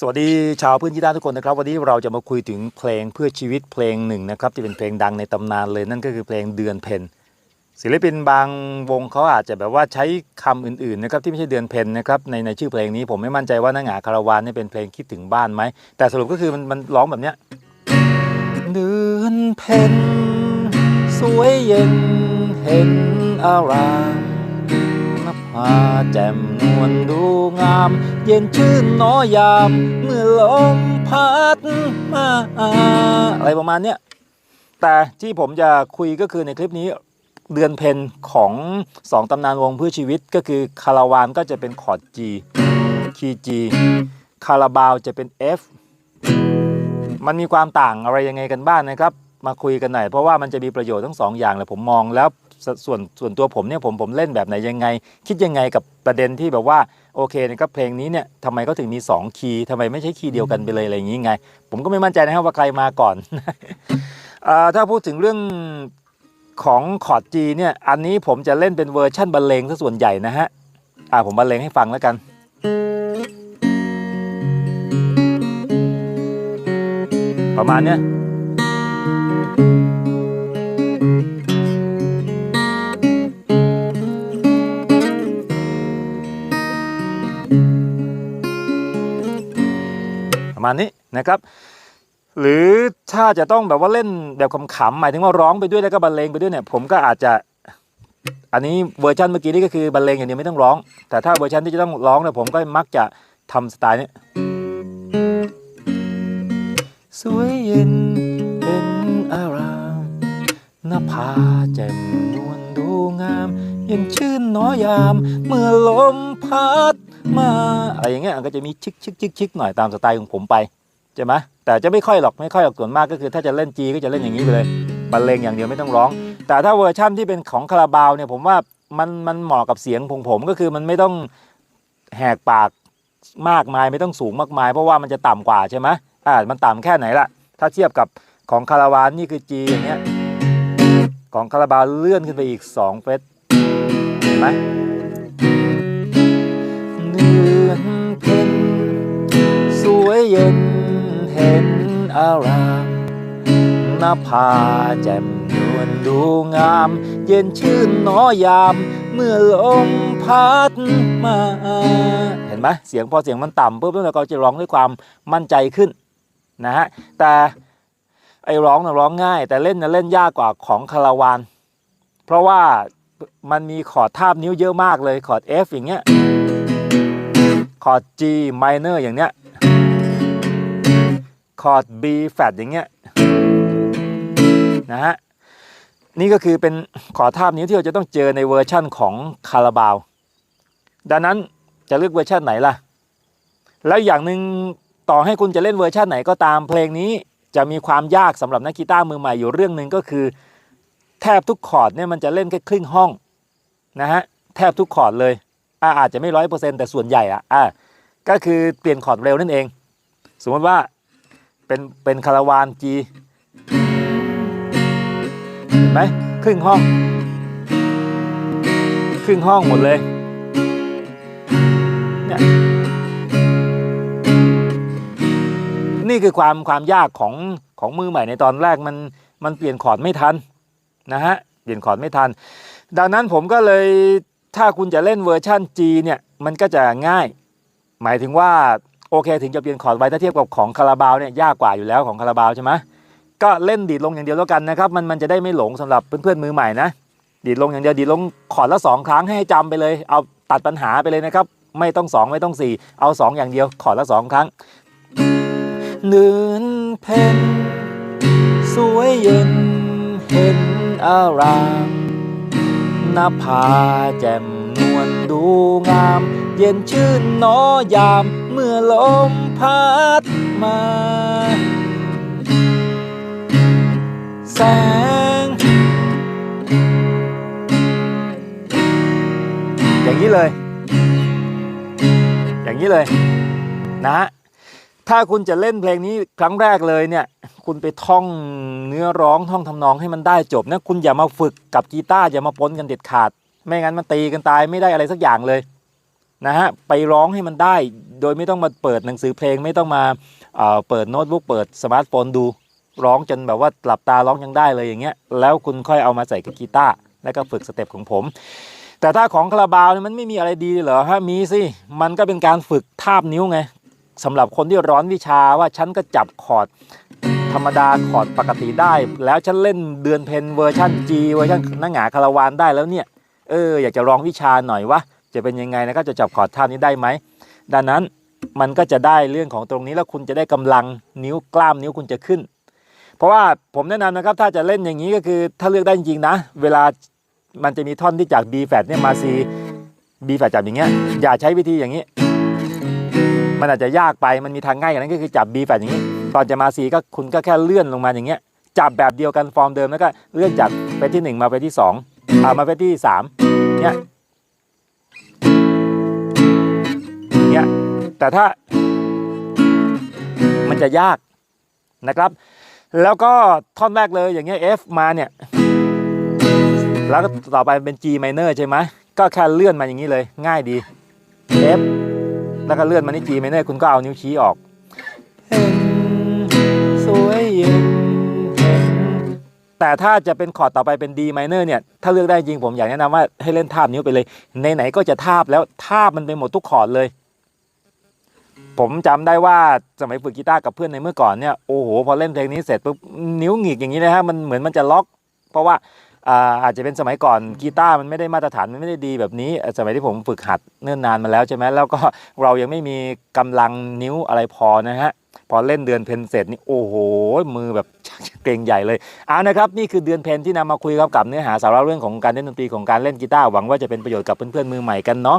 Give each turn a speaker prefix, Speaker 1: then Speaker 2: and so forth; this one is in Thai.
Speaker 1: สวัสดีชาวพื้นที่ด้านทุกคนนะครับ วันนี้เราจะมาคุยถึงเพลงเพื่อชีวิตเพลงหนึ่งนะครับที่เป็นเพลงดังในตำนานเลยนั่นก็คือเพลงเดือนเพ็ญศิลปินบางวงเขาอาจจะแบบว่าใช้คำอื่นๆนะครับที่ไม่ใช่เดือนเพ็ญนะครับในในชื่อเพลงนี้ผมไม่มั่นใจว่านังหงาคาราวานนี่เป็นเพลงคิดถึงบ้านไหมแต่สรุปก็คือมันมันร้องแบบเนี้ยเดือนเพ็ญสวยเย็นเห็นอารามาแจ่มนวลดูงาม เย็นชื่นน้อยาม เมื่อลมพัดมาอะไรประมาณเนี้ยแต่ที่ผมจะคุยก็คือในคลิปนี้เดือนเพนของสองตำนานวงเพื่อชีวิตก็คือคาราวานก็จะเป็นคอร์ด G คีย์ G คาราบาวจะเป็น F มันมีความต่างอะไรยังไงกันบ้างนะครับ มาคุยกันหน่อยเพราะว่ามันจะมีประโยชน์ทั้งสองอย่างเลยผมมองแล้วสส่วนส่วนตัวผมเนี่ยผมผมเล่นแบบไหนยังไง คิดยังไงกับประเด็นที่แบบว่าโอเคนะครับเพลงนี้เนี่ยทำไมเขาถึงมี 2 คีย์ทำไมไม่ใช่คีย์เดียวกันไปเลยอะไรอย่างนี้ไง ผมก็ไม่มั่นใจนะครับว่าใครมาก่อน อ่าถ้าพูดถึงเรื่องของคอร์ด G เนี่ยอันนี้ผมจะเล่นเป็นเวอร์ชั่นบรรเลงซะส่วนใหญ่นะฮะอ่าผมบรรเลงให้ฟังแล้วกันประมาณเนี้ย มาณนี้นะครับหรือถ้าจะต้องแบบว่าเล่นแบบขำๆหมายถึงว่าร้องไปด้วยแล้วก็บรรเลงไปด้วยเนี่ยผมก็อาจจะอันนี้เวอร์ชันเมื่อกี้นี่ก็คือบรรเลงอย่างเดียวไม่ต้องร้อง แต่ถ้าเวอร์ชันที่จะต้องร้องเนี่ยผมก็มักจะทำสไตล์เนี้ยสวยเย็นเป็นอารามหน้าผาแจ่มนวลดูงามเย็นชื่นน้อยาม เมื่อลมพัด มาอะไรอย่างเงี้ยก็จะมีชิกชิกชิกชิกหน่อยตามสไตล์ของผมไปใช่ไหมแต่จะไม่ค่อยหรอกไม่ค่อยหรอกส่วนมากก็คือถ้าจะเล่นจีก็จะเล่นอย่างนี้ไปเลยบรรเลงอย่างเดียวไม่ต้องร้อง แต่ถ้าเวอร์ชั่นที่เป็นของคาราบาวเนี่ยผมว่ามันมันเหมาะกับเสียงของผมก็คือมันไม่ต้องแหกปากมากมายไม่ต้องสูงมากมาย เพราะว่ามันจะต่ำกว่าใช่ไหมอ่ามันต่ำแค่ไหนล่ะ ถ้าเทียบกับของคาราวานนี่คือจีอย่างเงี้ยของคาราบาวเลื่อนขึ้นไปอีก2เฟสเห็นไหม อนเพ็ญสวยเย็นเห็นอารามนาผาแจ่มนวลดูงาม เย็นชื่นน้อยาม เมื่อลมพัดมา เห็นไหมเสียงพอเสียงมันต่ำปุ๊บแล้วเราจะร้องด้วยความมั่นใจขึ้นนะฮะแต่ไอ้ร้องนะร้องง่าย แต่เล่นนะเล่นยากกว่าของคาราวาน เพราะว่ามันมีคอดทาบนิ้วเยอะมากเลยคอด F อย่างเงี้ย อร์ด G minor อย่างเนี้ย คอร์ด B flat อย่างเงี้ยนะฮะ นี่ก็คือเป็นขอร์ดทาบนิ้ที่เราจะต้องเจอในเวอร์ชั่นของคาราบาว ดังนั้นจะเลือกเวอร์ชันไหนล่ะ แล้วอย่างหนึ่งต่อให้คุณจะเล่นเวอร์ชันไหนก็ตามเพลงนี้จะมีความยากสำหรับนักกีตาร์มือใหม่อยู่เรื่องหนึ่งก็คือ แทบทุกคอร์ดเนี่ยมันจะเล่นแค่ครึ่งห้องนะฮะแทบทุกคอร์ดเลย อ่าอาจจะไม่ร้อยเปอร์เซ็นต์แต่ส่วนใหญ่อะอ่าก็คือเปลี่ยนคอร์ดเร็วนั่นเอง สมมติว่าเป็นเป็นคาราวาน G เห็นไหมครึ่งห้อง ครึ่งห้องหมดเลยเนี่ยนี่คือความความยากของของมือใหม่ในตอนแรกมันมันเปลี่ยนคอร์ดไม่ทันนะฮะเปลี่ยนคอร์ดไม่ทัน ดังนั้นผมก็เลย ถ้าคุณจะเล่นเวอร์ชั่น G เนี่ยมันก็จะง่าย หมายถึงว่าโอเคถึงจะเปลี่ยนคอร์ดไว้ถ้าเทียบกับของคาราบาวเนี่ยยากกว่าอยู่แล้วของคาราบาวใช่ไหมก็เล่นดีดลงอย่างเดียวแล้วกันนะครับมันมันจะได้ไม่หลงสำหรับเพื่อนๆมือใหม่นะดีดลงอย่างเดียวดีดลงคอร์ดละสองครั้งให้จำไปเลย เอาตัดปัญหาไปเลยนะครับไม่ต้องสองไม่ต้องสี่เอาสองอย่างเดียวคอร์ดละสองครั้งเดืนเพ็ญสวยเย็นเห็นอาราม น้าผาแจ่มนวลดูงาม เย็นชื่นน้อยาม เมื่อลมพัดมา แสง อย่างนี้เลย อย่างนี้เลย นะฮะ ถ้าคุณจะเล่นเพลงนี้ครั้งแรกเลยเนี่ย คุณไปท่องเนื้อร้องท่องทำนองให้มันได้จบนะคุณอย่ามาฝึกกับกีตาร์อย่ามาปนกันเด็ดขาด ไม่งั้นมันตีกันตายไม่ได้อะไรสักอย่างเลยนะฮะไปร้องให้มันได้ โดยไม่ต้องมาเปิดหนังสือเพลงไม่ต้องมาเอ่อเปิดโน้ตบุ๊กเปิดสมาร์ทโฟนดู ร้องจนแบบว่าหลับตาร้องยังได้เลยอย่างเงี้ยแล้วคุณค่อยเอามาใส่กับกีตาร์แล้วก็ฝึกสเต็ปของผม แต่ถ้าของคาราบาวเนี่ยมันไม่มีอะไรดีเลยเหรอฮะมีสิมันก็เป็นการฝึกทาบนิ้วไง สำหรับคนที่ร้อนวิชาว่าฉันก็จับคอร์ดธรรมดาคอร์ดปกติได้ แล้วฉันเล่นเดือนเพนเวอร์ชัน G เวอร์ชันนังหงาคาราวานได้แล้วเนี่ยเอออยากจะลองวิชาหน่อยวะจะเป็นยังไงนะครับจะจับคอร์ดท่านี้ได้ไหมดังนั้นมันก็จะได้เรื่องของตรงนี้แล้วคุณจะได้กำลังนิ้วกล้ามนิ้วคุณจะขึ้น เพราะว่าผมแนะนำนะครับถ้าจะเล่นอย่างนี้ก็คือถ้าเลือกได้จริงๆนะ เวลามันจะมีท่อนที่จาก B แฟดเนี่ยมา C B แฟดจับอย่างเงี้ยอย่าใช้วิธีอย่างนี้ มันอาจจะยากไปมันมีทางง่ายอย่างนั้นก็คือจับ B แฟอย่างนี้ ตอนจะมา C ก็คุณก็แค่เลื่อนลงมาอย่างเงี้ยจับแบบเดียวกันฟอร์มเดิมแล้วก็เลื่อนจากเฟสที่ 1 มาเฟสที่2อ่ามาเฟสที่3เนี่ยเนี่ยแต่ถ้ามันจะยากนะครับ แล้วก็ท่อนแรกเลยอย่างเงี้ย F มาเนี่ยแล้วก็ต่อไปเป็น G minor ใช่ไหมก็แค่เลื่อนมาอย่างนี้เลย ง่ายดี F แล้วก็เลื่อนมาที่ G minor คุณก็เอานิ้วชี้ออกเห็นสวยเย็นเห็นแต่ถ้าจะเป็นคอร์ดต่อไปเป็น D minor เนี่ย ถ้าเลือกได้จริงผมอยากแนะนำว่าให้เล่นทาบนิ้วไปเลย ไหนๆก็จะทาบแล้วทาบมันไปหมดทุกคอร์ดเลย ผมจำได้ว่าสมัยฝึกกีตาร์กับเพื่อนในเมื่อก่อนเนี่ยโอ้โหพอเล่นเพลงนี้เสร็จปุ๊บนิ้วหงิกอย่างนี้นะฮะมันเหมือนมันจะล็อก เพราะว่า อาจจะเป็นสมัยก่อนกีตาร์มันไม่ได้มาตรฐานมันไม่ได้ดีแบบนี้ สมัยที่ผมฝึกหัดเนิ่นนานมาแล้วใช่ไหมแล้วก็เรายังไม่มีกำลังนิ้วอะไรพอนะฮะพอเล่นเดือนเพนเสร็จนี่โอ้โหมือแบบเกรงใหญ่เลยเอานะครับนี่คือเดือนเพนที่นำมาคุยครับกับเนื้อหาสาระเรื่องของการเล่นดนตรีของการเล่นกีตาร์หวังว่าจะเป็นประโยชน์กับเพื่อนๆมือใหม่กันเนาะ